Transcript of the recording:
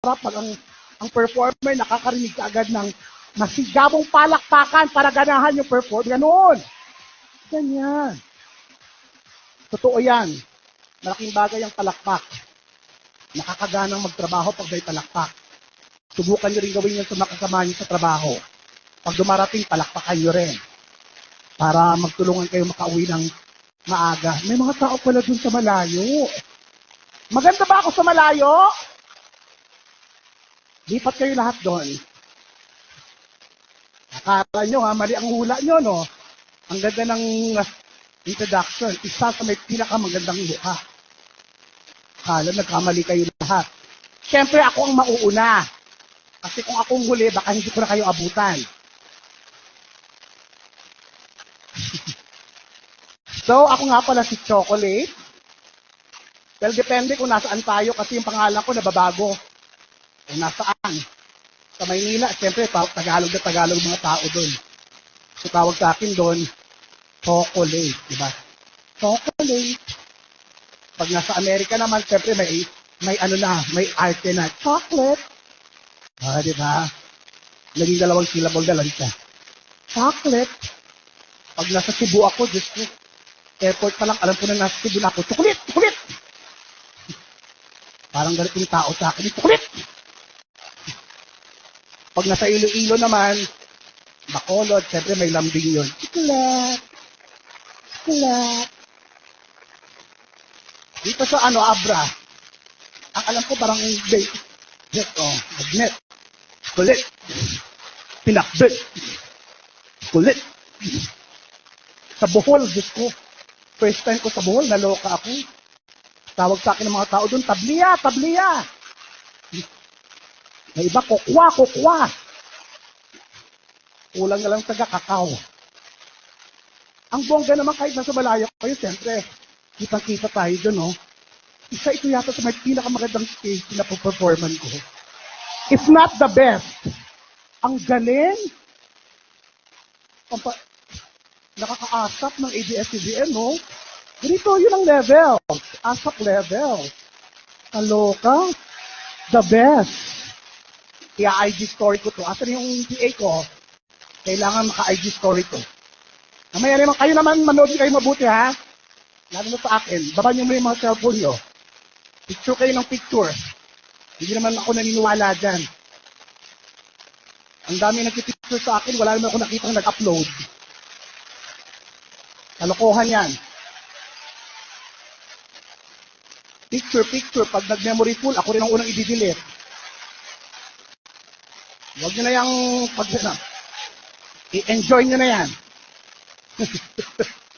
harap pag ang, ang performer nakakarinig ka agad ng masigabong palakpakan para ganahan yung perform. Ganon. Ganyan. Totoo yan. Malaking bagay ang palakpak. Nakakaganang magtrabaho pag may palakpak. Subukan nyo rin gawin yan sa makasama nyo sa trabaho. Pag dumarating, palakpakan nyo rin. Para magtulungan kayo makauwi ng maaga. May mga tao pala dun sa malayo. Maganda ba ako sa malayo? Lipat kayo lahat doon. Akala nyo ha, mali ang hula nyo, no? Ang ganda ng uh, introduction. Isa sa may pinakamagandang mukha. Akala nagkamali kayo lahat. Siyempre, ako ang mauuna. Kasi kung akong huli, baka hindi ko na kayo abutan. so, ako nga pala si Chocolate. Well, depende kung nasaan tayo kasi yung pangalan ko nababago. Kung nasaan. Sa Maynila, siyempre, Tagalog na Tagalog mga tao doon. So, tawag sa akin doon, chocolate, di ba? Chocolate. Pag nasa Amerika naman, siyempre, may, may ano na, may arte na, chocolate. Ah, di ba? Naging dalawang syllable na lang siya. Chocolate. Pag nasa Cebu ako, Diyos ko, airport pa lang, alam ko na nasa Cebu na ako, chocolate, chocolate. Parang ganito yung tao sa akin, chocolate. Pag nasa Iloilo naman, Bacolod, syempre may lambing yun. Chocolate. Chocolate. Dito sa ano, Abra, ang alam ko parang bait. Net, oh, magnet. Kulit. Pinakbit. Kulit. Sa Bohol, Diyos ko. First time ko sa Bohol, naloka ako. Tawag sa akin ng mga tao doon, tabliya, tabliya. May iba, kokwa, kokwa. Kulang na lang taga kakao. Ang bongga naman kahit nasa malayo kayo, siyempre, kitang-kita tayo doon, no? Isa ito yata sa may pinakamagandang stage na performan ko. If not the best. Ang galing. Pampa, nakakaasap ng ABS-CBN, no? Ganito, yun ang level. Asap level. Kaloka. The best. Kaya IG story ko to. Asan yung PA ko? Kailangan maka-IG story to. Mamaya naman, kayo naman manood kayo mabuti ha. Lalo na sa akin. Baba niyo mo yung mga cellphone niyo. Picture kayo ng picture. Hindi naman ako naniniwala dyan. Ang dami nagpipicture sa akin, wala naman ako nakitang nag-upload. Kalokohan yan. Picture, picture. Pag nag-memory full, ako rin ang unang i-delete. Huwag nyo na yung pag na. I-enjoy nyo na yan.